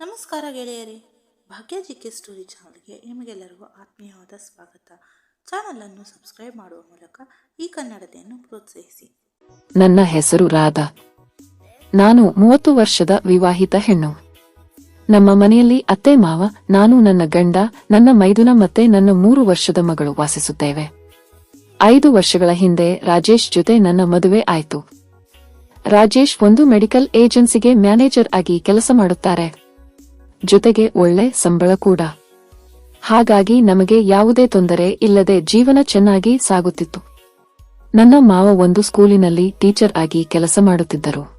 ನಮಸ್ಕಾರ ಗೆಳೆಯರೇ ಭಾಗ್ಯ G K story ಚಾನಲ್ಗೆ ನಿಮಗೆಲ್ಲರಿಗೂ ಆತ್ಮೀಯವಾದ ಸ್ವಾಗತ. ಚಾನಲನ್ನು ಸಬ್ಸ್ಕ್ರೈಬ್ ಮಾಡುವ ಮೂಲಕ ಈ ಕನ್ನಡತೆಯನ್ನು ಪ್ರೋತ್ಸಾಹಿಸಿ. ನನ್ನ ಹೆಸರು ರಾಧಾ. ನಾನು ಮೂವತ್ತು ವರ್ಷದ ವಿವಾಹಿತ ಹೆಣ್ಣು. ನಮ್ಮ ಮನೆಯಲ್ಲಿ ಅತ್ತೆ ಮಾವ, ನಾನು ನನ್ನ ಗಂಡ, ನನ್ನ ಮೈದುನ ಮತ್ತೆ ನನ್ನ ಮೂರು ವರ್ಷದ ಮಗಳು ವಾಸಿಸುತ್ತೇವೆ. ಐದು ವರ್ಷಗಳ ಹಿಂದೆ ರಾಜೇಶ್ ಜೊತೆ ನನ್ನ ಮದುವೆ ಆಯ್ತು. ರಾಜೇಶ್ ಒಂದು ಮೆಡಿಕಲ್ ಏಜೆನ್ಸಿಗೆ ಮ್ಯಾನೇಜರ್ ಆಗಿ ಕೆಲಸ ಮಾಡುತ್ತಾರೆ. ಜೊತೆಗೆ ಒಳ್ಳೆ ಸಂಬಳ ಕೂಡ. ಹಾಗಾಗಿ ನಮಗೆ ಯಾವುದೇ ತೊಂದರೆ ಇಲ್ಲದೆ ಜೀವನ ಚೆನ್ನಾಗಿ ಸಾಗುತ್ತಿತ್ತು. ನನ್ನ ಮಾವ ಒಂದು ಸ್ಕೂಲಿನಲ್ಲಿ ಟೀಚರ್ ಆಗಿ ಕೆಲಸ ಮಾಡುತ್ತಿದ್ದರು.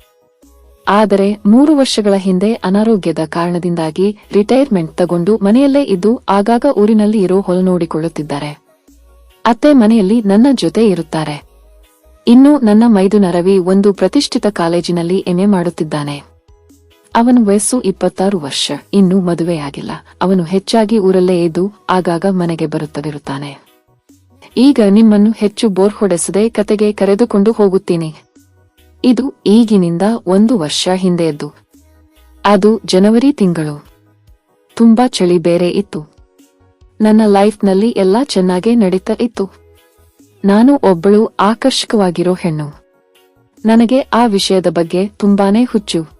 ಆದರೆ ಮೂರು ವರ್ಷಗಳ ಹಿಂದೆ ಅನಾರೋಗ್ಯದ ಕಾರಣದಿಂದಾಗಿ ರಿಟೈರ್ಮೆಂಟ್ ತಗೊಂಡು ಮನೆಯಲ್ಲೇ ಇದ್ದು ಆಗಾಗ ಊರಿನಲ್ಲಿ ಇರೋ ಹೊಲ ನೋಡಿಕೊಳ್ಳುತ್ತಿದ್ದಾರೆ. ಅತ್ತೆ ಮನೆಯಲ್ಲಿ ನನ್ನ ಜೊತೆ ಇರುತ್ತಾರೆ. ಇನ್ನು ನನ್ನ ಮೈದುನ ರವಿ ಒಂದು ಪ್ರತಿಷ್ಠಿತ ಕಾಲೇಜಿನಲ್ಲಿ ಎಂಎ ಮಾಡುತ್ತಿದ್ದಾನೆ. ಅವನ ವಯಸ್ಸು ಇಪ್ಪತ್ತಾರು ವರ್ಷ. ಇನ್ನೂ ಮದುವೆಯಾಗಿಲ್ಲ ಅವನು ಹೆಚ್ಚಾಗಿ ಊರಲ್ಲೇ ಇದ್ದು ಆಗಾಗ ಮನೆಗೆ ಬರುತ್ತಲಿರುತ್ತಾನೆ. ಈಗ ನಿಮ್ಮನ್ನು ಹೆಚ್ಚು ಬೋರ್ ಹೊಡೆಸದೆ ಕತೆಗೆ ಕರೆದುಕೊಂಡು ಹೋಗುತ್ತೀನಿ. ಇದು ಈಗಿನಿಂದ ಒಂದು ವರ್ಷ ಹಿಂದೆಯದ್ದು ಅದು ಜನವರಿ ತಿಂಗಳು. ತುಂಬಾ ಚಳಿ ಬೇರೆ ಇತ್ತು. ನನ್ನ ಲೈಫ್ನಲ್ಲಿ ಎಲ್ಲಾ ಚೆನ್ನಾಗೇ ನಡೀತಾ ಇತ್ತು. ನಾನು ಒಬ್ಬಳು ಆಕರ್ಷಕವಾಗಿರೋ ಹೆಣ್ಣು. ನನಗೆ ಆ ವಿಷಯದ ಬಗ್ಗೆ ತುಂಬಾನೇ ಹುಚ್ಚು.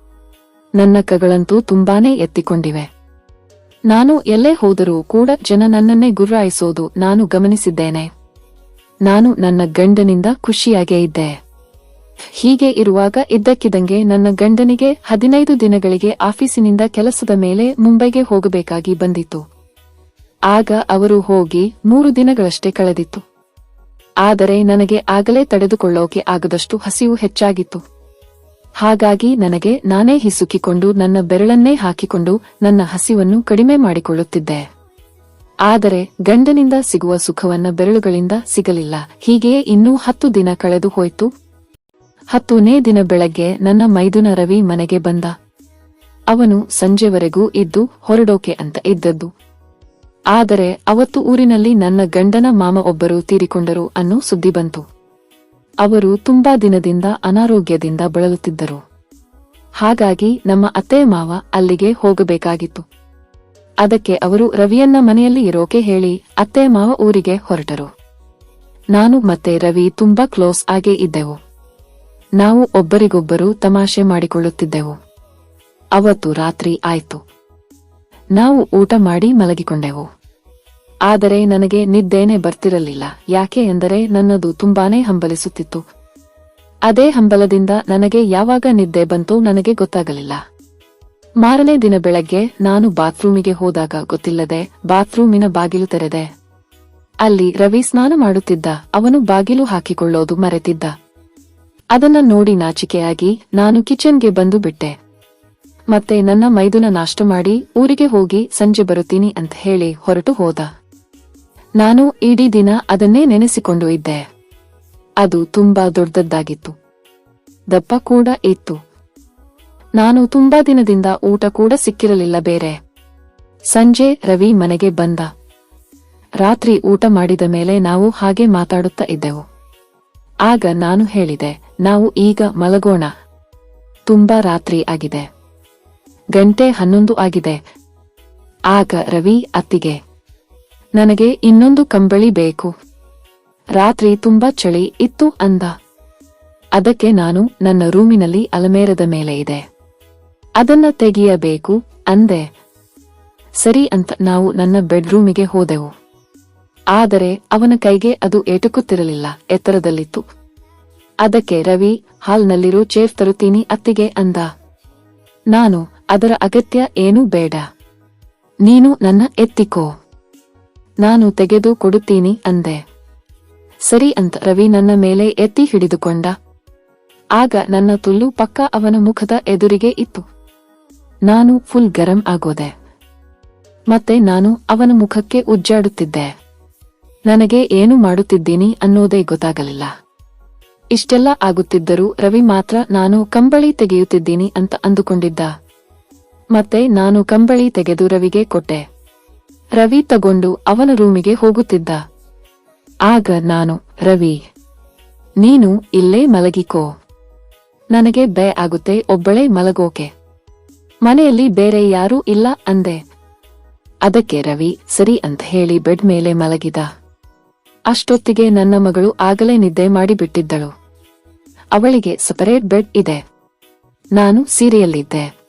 ನನ್ನ ಕಗಳಂತೂ ತುಂಬಾನೇ ಎತ್ತಿಕೊಂಡಿವೆ. ನಾನು ಎಲ್ಲೇ ಹೋದರೂ ಕೂಡ ಜನ ನನ್ನನ್ನೇ ಗುರ್ರಾಯಿಸೋದು ನಾನು ಗಮನಿಸಿದ್ದೇನೆ. ನಾನು ನನ್ನ ಗಂಡನಿಂದ ಖುಷಿಯಾಗೇ ಇದ್ದೆ. ಹೀಗೆ ಇರುವಾಗ ಇದ್ದಕ್ಕಿದ್ದಂಗೆ ನನ್ನ ಗಂಡನಿಗೆ ಹದಿನೈದು ದಿನಗಳಿಗೆ ಆಫೀಸಿನಿಂದ ಕೆಲಸದ ಮೇಲೆ ಮುಂಬೈಗೆ ಹೋಗಬೇಕಾಗಿ ಬಂದಿತ್ತು. ಆಗ ಅವರು ಹೋಗಿ ಮೂರು ದಿನಗಳಷ್ಟೇ ಕಳೆದಿತ್ತು. ಆದರೆ ನನಗೆ ಆಗಲೇ ತಡೆದುಕೊಳ್ಳೋಕೆ ಆಗದಷ್ಟು ಹಸಿವು ಹೆಚ್ಚಾಗಿತ್ತು. ಹಾಗಾಗಿ ನನಗೆ ನಾನೇ ಹಿಸುಕಿಕೊಂಡು ನನ್ನ ಬೆರಳನ್ನೇ ಹಾಕಿಕೊಂಡು ನನ್ನ ಹಸಿವನ್ನು ಕಡಿಮೆ ಮಾಡಿಕೊಳ್ಳುತ್ತಿದ್ದೆ. ಆದರೆ ಗಂಡನಿಂದ ಸಿಗುವ ಸುಖವನ್ನ ಬೆರಳುಗಳಿಂದ ಸಿಗಲಿಲ್ಲ. ಹೀಗೆಯೇ ಇನ್ನೂ ಹತ್ತು ದಿನ ಕಳೆದು ಹೋಯಿತು. ಹತ್ತನೇ ದಿನ ಬೆಳಗ್ಗೆ ನನ್ನ ಮೈದುನ ರವಿ ಮನೆಗೆ ಬಂದ. ಅವನು ಸಂಜೆವರೆಗೂ ಇದ್ದು ಹೊರಡೋಕೆ ಅಂತ ಇದ್ದದ್ದು. ಆದರೆ ಅವತ್ತು ಊರಿನಲ್ಲಿ ನನ್ನ ಗಂಡನ ಮಾಮ ಒಬ್ಬರು ತೀರಿಕೊಂಡರು ಅನ್ನೋ ಸುದ್ದಿ ಬಂತು. ಅವರು ತುಂಬಾ ದಿನದಿಂದ ಅನಾರೋಗ್ಯದಿಂದ ಬಳಲುತ್ತಿದ್ದರು. ಹಾಗಾಗಿ ನಮ್ಮ ಅತ್ತೆ ಮಾವ ಅಲ್ಲಿಗೆ ಹೋಗಬೇಕಾಗಿತ್ತು. ಅದಕ್ಕೆ ಅವರು ರವಿಯನ್ನ ಮನೆಯಲ್ಲಿ ಇರೋಕೆ ಹೇಳಿ ಅತ್ತೆ ಮಾವ ಊರಿಗೆ ಹೊರಟರು. ನಾನು ಮತ್ತೆ ರವಿ ತುಂಬಾ ಕ್ಲೋಸ್ ಆಗೇ ಇದ್ದೆವು. ನಾವು ಒಬ್ಬರಿಗೊಬ್ಬರು ತಮಾಷೆ ಮಾಡಿಕೊಳ್ಳುತ್ತಿದ್ದೆವು. ಅವತ್ತು ರಾತ್ರಿ ಆಯ್ತು. ನಾವು ಊಟ ಮಾಡಿ ಮಲಗಿಕೊಂಡೆವು. ಆದರೆ ನನಗೆ ನಿದ್ದೇನೆ ಬರ್ತಿರಲಿಲ್ಲ. ಯಾಕೆ ಎಂದರೆ ನನ್ನದು ತುಂಬಾನೇ ಹಂಬಲಿಸುತ್ತಿತ್ತು. ಅದೇ ಹಂಬಲದಿಂದ ನನಗೆ ಯಾವಾಗ ನಿದ್ದೆ ಬಂತು ನನಗೆ ಗೊತ್ತಾಗಲಿಲ್ಲ. ಮಾರನೇ ದಿನ ಬೆಳಗ್ಗೆ ನಾನು ಬಾತ್ರೂಮಿಗೆ ಹೋದಾಗ ಗೊತ್ತಿಲ್ಲದೆ ಬಾತ್ರೂಮಿನ ಬಾಗಿಲು ತೆರೆದೆ. ಅಲ್ಲಿ ರವಿ ಸ್ನಾನ ಮಾಡುತ್ತಿದ್ದ. ಅವನು ಬಾಗಿಲು ಹಾಕಿಕೊಳ್ಳೋದು ಮರೆತಿದ್ದ. ಅದನ್ನ ನೋಡಿ ನಾಚಿಕೆಯಾಗಿ ನಾನು ಕಿಚನ್ಗೆ ಬಂದು ಬಿಟ್ಟೆ. ಮತ್ತೆ ನನ್ನ ಮೈದುನ ನಾಷ್ಟ ಮಾಡಿ ಊರಿಗೆ ಹೋಗಿ ಸಂಜೆ ಬರುತ್ತೀನಿ ಅಂತ ಹೇಳಿ ಹೊರಟು ಹೋದ. ನಾನು ಇಡೀ ದಿನ ಅದನ್ನೇ ನೆನೆಸಿಕೊಂಡು ಇದ್ದೆ. ಅದು ತುಂಬಾ ದೊಡ್ಡದ್ದಾಗಿತ್ತು. ದಪ್ಪ ಕೂಡ ಇತ್ತು. ನಾನು ತುಂಬಾ ದಿನದಿಂದ ಊಟ ಕೂಡ ಸಿಕ್ಕಿರಲಿಲ್ಲ ಬೇರೆ. ಸಂಜೆ ರವಿ ಮನೆಗೆ ಬಂದ. ರಾತ್ರಿ ಊಟ ಮಾಡಿದ ಮೇಲೆ ನಾವು ಹಾಗೆ ಮಾತಾಡುತ್ತಾ ಇದ್ದೆವು. ಆಗ ನಾನು ಹೇಳಿದೆ, ನಾವು ಈಗ ಮಲಗೋಣ. ತುಂಬಾ ರಾತ್ರಿ ಆಗಿದೆ. ಗಂಟೆ ಹನ್ನೊಂದು ಆಗಿದೆ. ಆಗ ರವಿ ಅತ್ತಿಗೆ ನನಗೆ ಇನ್ನೊಂದು ಕಂಬಳಿ ಬೇಕು. ರಾತ್ರಿ ತುಂಬಾ ಚಳಿ ಇತ್ತು ಅಂದ. ಅದಕ್ಕೆ ನಾನು ನನ್ನ ರೂಮಿನಲ್ಲಿ ಅಲಮೇರದ ಮೇಲೆ ಇದೆ. ಅದನ್ನ ತೆಗೆಯಬೇಕು ಅಂದೆ. ಸರಿ ಅಂತ ನಾವು ನನ್ನ ಬೆಡ್ರೂಮಿಗೆ ಹೋದೆವು. ಆದರೆ ಅವನ ಕೈಗೆ ಅದು ಏಟುಕುತ್ತಿರಲಿಲ್ಲ, ಎತ್ತರದಲ್ಲಿತ್ತು. ಅದಕ್ಕೆ ರವಿ ಹಾಲ್ನಲ್ಲಿರೋ ಚೇಫ್ ತರುತ್ತೀನಿ ಅತ್ತಿಗೆ ಅಂದ. ನಾನು ಅದರ ಅಗತ್ಯ ಏನೂ ಬೇಡ. ನೀನು ನನ್ನ ಎತ್ತಿಕೋ. ನಾನು ತೆಗೆದು ಕೊಡುತ್ತೀನಿ ಅಂದೆ. ಸರಿ ಅಂತ ರವಿ ನನ್ನ ಮೇಲೆ ಎತ್ತಿ ಹಿಡಿದುಕೊಂಡ. ಆಗ ನನ್ನ ತುಲ್ಲು ಪಕ್ಕ ಅವನ ಮುಖದ ಎದುರಿಗೆ ಇತ್ತು. ನಾನು ಫುಲ್ ಗರಂ ಆಗೋದೆ. ಮತ್ತೆ ನಾನು ಅವನ ಮುಖಕ್ಕೆ ಉಜ್ಜಾಡುತ್ತಿದ್ದೆ. ನನಗೆ ಏನು ಮಾಡುತ್ತಿದ್ದೀನಿ ಅನ್ನೋದೇ ಗೊತ್ತಾಗಲಿಲ್ಲ. ಇಷ್ಟೆಲ್ಲ ಆಗುತ್ತಿದ್ದರೂ ರವಿ ಮಾತ್ರ ನಾನು ಕಂಬಳಿ ತೆಗೆಯುತ್ತಿದ್ದೀನಿ ಅಂತ ಅಂದುಕೊಂಡಿದ್ದ. ಮತ್ತೆ ನಾನು ಕಂಬಳಿ ತೆಗೆದು ರವಿಗೆ ಕೊಟ್ಟೆ. ರವಿ ತಗೊಂಡು ಅವನ ರೂಮಿಗೆ ಹೋಗುತ್ತಿದ್ದ. ಆಗ ನಾನು, ರವಿ, ನೀನು ಇಲ್ಲೇ ಮಲಗಿಕೋ. ನನಗೆ ಬೇ ಆಗುತ್ತೆ, ಒಬ್ಬಳೇ ಮಲಗೋಕೆ. ಮನೆಯಲ್ಲಿ ಬೇರೆ ಯಾರೂ ಇಲ್ಲ ಅಂದೆ. ಅದಕ್ಕೆ ರವಿ, ಸರಿ ಅಂತ ಹೇಳಿ ಬೆಡ್ ಮೇಲೆ ಮಲಗಿದ. ಅಷ್ಟೊತ್ತಿಗೆ ನನ್ನ ಮಗಳು ಆಗಲೇ ನಿದ್ದೆ ಮಾಡಿಬಿಟ್ಟಿದ್ದಳು. ಅವಳಿಗೆ ಸಪರೇಟ್ ಬೆಡ್ ಇದೆ. ನಾನು ಸೀರೆಯಲ್ಲಿದ್ದೆ.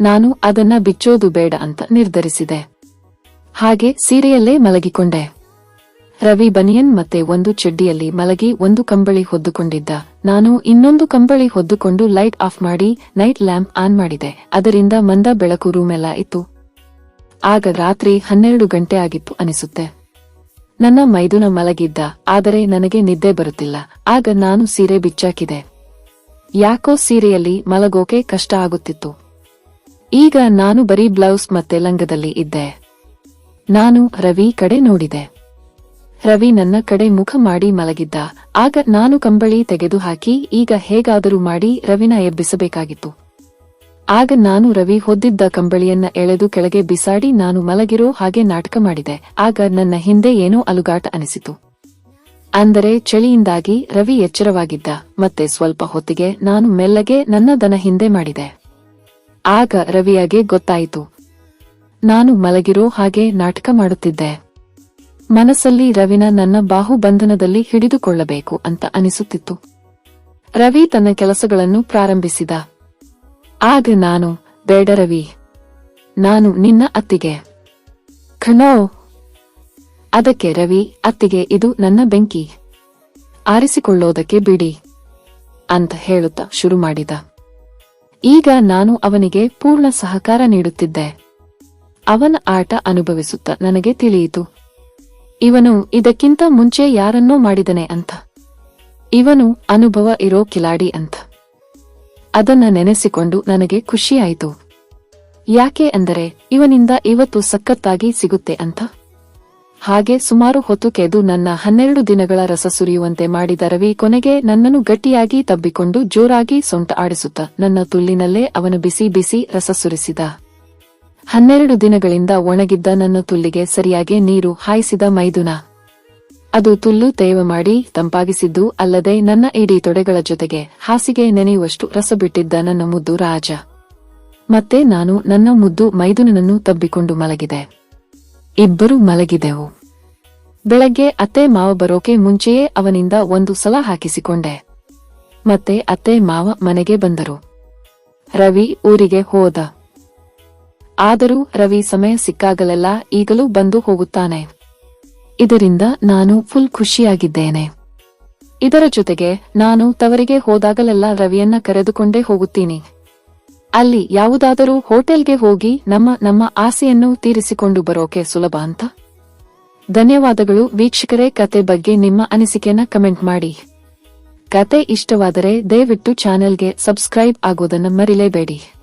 ನಾನು ಅದನ್ನ ಬಿಚ್ಚೋದು ಬೇಡ ಅಂತ ನಿರ್ಧರಿಸಿದೆ. ಹಾಗೆ ಸೀರೆಯಲ್ಲೇ ಮಲಗಿಕೊಂಡೆ. ರವಿ ಬನಿಯನ್ ಮತ್ತೆ ಒಂದು ಚಡ್ಡಿಯಲ್ಲಿ ಮಲಗಿ ಒಂದು ಕಂಬಳಿ ಹೊದ್ದುಕೊಂಡಿದ್ದ. ನಾನು ಇನ್ನೊಂದು ಕಂಬಳಿ ಹೊದ್ದುಕೊಂಡು ಲೈಟ್ ಆಫ್ ಮಾಡಿ ನೈಟ್ ಲ್ಯಾಂಪ್ ಆನ್ ಮಾಡಿದೆ. ಅದರಿಂದ ಮಂದ ಬೆಳಕು ರೂಮೆಲ್ಲ ಇತ್ತು. ಆಗ ರಾತ್ರಿ ಹನ್ನೆರಡು ಗಂಟೆ ಆಗಿತ್ತು ಅನಿಸುತ್ತೆ. ನನ್ನ ಮೈದುನ ಮಲಗಿದ್ದ, ಆದರೆ ನನಗೆ ನಿದ್ದೆ ಬರುತ್ತಿಲ್ಲ. ಆಗ ನಾನು ಸೀರೆ ಬಿಚ್ಚಾಕಿದೆ. ಯಾಕೋ ಸೀರೆಯಲ್ಲಿ ಮಲಗೋಕೆ ಕಷ್ಟ ಆಗುತ್ತಿತ್ತು. ಈಗ ನಾನು ಬರೀ ಬ್ಲೌಸ್ ಮತ್ತೆ ಲಂಗದಲ್ಲಿ ಇದ್ದೆ. ನಾನು ರವಿ ಕಡೆ ನೋಡಿದೆ. ರವಿ ನನ್ನ ಕಡೆ ಮುಖ ಮಾಡಿ ಮಲಗಿದ್ದ. ಆಗ ನಾನು ಕಂಬಳಿ ತೆಗೆದು ಹಾಕಿ ಈಗ ಹೇಗಾದರೂ ಮಾಡಿ ರವಿನ ಎಬ್ಬಿಸಬೇಕಾಗಿತ್ತು. ಆಗ ನಾನು ರವಿ ಹೊದ್ದಿದ್ದ ಕಂಬಳಿಯನ್ನ ಎಳೆದು ಕೆಳಗೆ ಬಿಸಾಡಿ ನಾನು ಮಲಗಿರೋ ಹಾಗೆ ನಾಟಕ ಮಾಡಿದೆ. ಆಗ ನನ್ನ ಹಿಂದೆ ಏನೋ ಅಲುಗಾಟ ಅನಿಸಿತು. ಅಂದರೆ ಚಳಿಯಿಂದಾಗಿ ರವಿ ಎಚ್ಚರವಾಗಿದ್ದ. ಮತ್ತೆ ಸ್ವಲ್ಪ ಹೊತ್ತಿಗೆ ನಾನು ಮೆಲ್ಲಗೆ ನನ್ನ ದನ ಹಿಂದೆ ಮಾಡಿದೆ. ಆಗ ರವಿಯಾಗೆ ಗೊತ್ತಾಯಿತು. ನಾನು ಮಲಗಿರೋ ಹಾಗೆ ನಾಟಕ ಮಾಡುತ್ತಿದ್ದೆ. ಮನಸ್ಸಲ್ಲಿ ರವಿನ ನನ್ನ ಬಾಹುಬಂಧನದಲ್ಲಿ ಹಿಡಿದುಕೊಳ್ಳಬೇಕು ಅಂತ ಅನಿಸುತ್ತಿತ್ತು. ರವಿ ತನ್ನ ಕೆಲಸಗಳನ್ನು ಪ್ರಾರಂಭಿಸಿದ. ಆಗ ನಾನು, ಬೇಡ ರವಿ. ನಾನು ನಿನ್ನ ಅತ್ತಿಗೆ. ಖಣೋ ಅದಕ್ಕೆ ರವಿ, ಅತ್ತಿಗೆ ಇದು ನನ್ನ ಬೆಂಕಿ. ಆರಿಸಿಕೊಳ್ಳೋದಕ್ಕೆ ಬಿಡಿ. ಅಂತ ಹೇಳುತ್ತಾ ಶುರು ಮಾಡಿದ. ಈಗ ನಾನು ಅವನಿಗೆ ಪೂರ್ಣ ಸಹಕಾರ ನೀಡುತ್ತಿದ್ದೆ. ಅವನ ಆಟ ಅನುಭವಿಸುತ್ತ ನನಗೆ ತಿಳಿಯಿತು. ಇವನು ಇದಕ್ಕಿಂತ ಮುಂಚೆ ಯಾರನ್ನೋ ಮಾಡಿದನೆ ಅಂತ ಇವನು ಅನುಭವ ಇರೋ ಕಿಲಾಡಿ ಅಂತ ಅದನ್ನ ನೆನೆಸಿಕೊಂಡು ನನಗೆ ಖುಷಿಯಾಯಿತು. ಯಾಕೆ ಅಂದರೆ ಇವನಿಂದ ಇವತ್ತು ಸಖತ್ತಾಗಿ ಸಿಗುತ್ತೆ ಅಂತ ಹಾಗೆ ಸುಮಾರು ಹೊತ್ತು ಕೆದು ನನ್ನ ಹನ್ನೆರಡು ದಿನಗಳ ರಸ ಸುರಿಯುವಂತೆ ಮಾಡಿದ ರವಿ ಕೊನೆಗೆ ನನ್ನನ್ನು ಗಟ್ಟಿಯಾಗಿ ತಬ್ಬಿಕೊಂಡು ಜೋರಾಗಿ ಸೊಂಟ ಆಡಿಸುತ್ತ ನನ್ನ ತುಲ್ಲಿನಲ್ಲೇ ಅವನು ಬಿಸಿ ಬಿಸಿ ರಸ ಸುರಿಸಿದ. ಹನ್ನೆರಡು ದಿನಗಳಿಂದ ಒಣಗಿದ್ದ ನನ್ನ ತುಲ್ಲಿಗೆ ಸರಿಯಾಗಿ ನೀರು ಹಾಯಿಸಿದ ಮೈದುನ. ಅದು ತುಲ್ಲು ತೇವ ಮಾಡಿ ತಂಪಾಗಿಸಿದ್ದು ಅಲ್ಲದೆ ನನ್ನ ಇಡೀ ತೊಡೆಗಳ ಜೊತೆಗೆ ಹಾಸಿಗೆ ನೆನೆಯುವಷ್ಟು ರಸ ಬಿಟ್ಟಿದ್ದ ನನ್ನ ಮುದ್ದು ರಾಜ. ಮತ್ತೆ ನಾನು ನನ್ನ ಮುದ್ದು ಮೈದುನನನ್ನು ತಬ್ಬಿಕೊಂಡು ಮಲಗಿದೆ. ಇಬ್ಬರು ಮಲಗಿದೆವು. ಬೆಳಗ್ಗೆ ಅತ್ತೆ ಮಾವ ಬರೋಕೆ ಮುಂಚೆಯೇ ಅವನಿಂದ ಒಂದು ಸಲ ಹಾಕಿಸಿಕೊಂಡೆ. ಮತ್ತೆ ಅತ್ತೆ ಮಾವ ಮನೆಗೆ ಬಂದರು. ರವಿ ಊರಿಗೆ ಹೋದ. ಆದರೂ ರವಿ ಸಮಯ ಸಿಕ್ಕಾಗಲೆಲ್ಲ ಈಗಲೂ ಬಂದು ಹೋಗುತ್ತಾನೆ. ಇದರಿಂದ ನಾನು ಫುಲ್ ಖುಷಿಯಾಗಿದ್ದೇನೆ. ಇದರ ಜೊತೆಗೆ ನಾನು ತವರಿಗೆ ಹೋದಾಗಲೆಲ್ಲ ರವಿಯನ್ನ ಕರೆದುಕೊಂಡೇ ಹೋಗುತ್ತೀನಿ. ಅಲ್ಲಿ ಯಾವುದಾದರೂ ಹೋಟೆಲ್ಗೆ ಹೋಗಿ ನಮ್ಮ ನಮ್ಮ ಆಸೆಯನ್ನು ತೀರಿಸಿಕೊಂಡು ಬರೋಕೆ ಸುಲಭ ಅಂತ? ಧನ್ಯವಾದಗಳು ವೀಕ್ಷಕರೇ ಕತೆ ಬಗ್ಗೆ ನಿಮ್ಮ ಅನಿಸಿಕೆನ ಕಮೆಂಟ್ ಮಾಡಿ. ಕತೆ ಇಷ್ಟವಾದರೆ ದಯವಿಟ್ಟು ಚಾನೆಲ್ಗೆ ಸಬ್ಸ್ಕ್ರೈಬ್ ಆಗೋದನ್ನು ಮರಿಲೇಬೇಡಿ.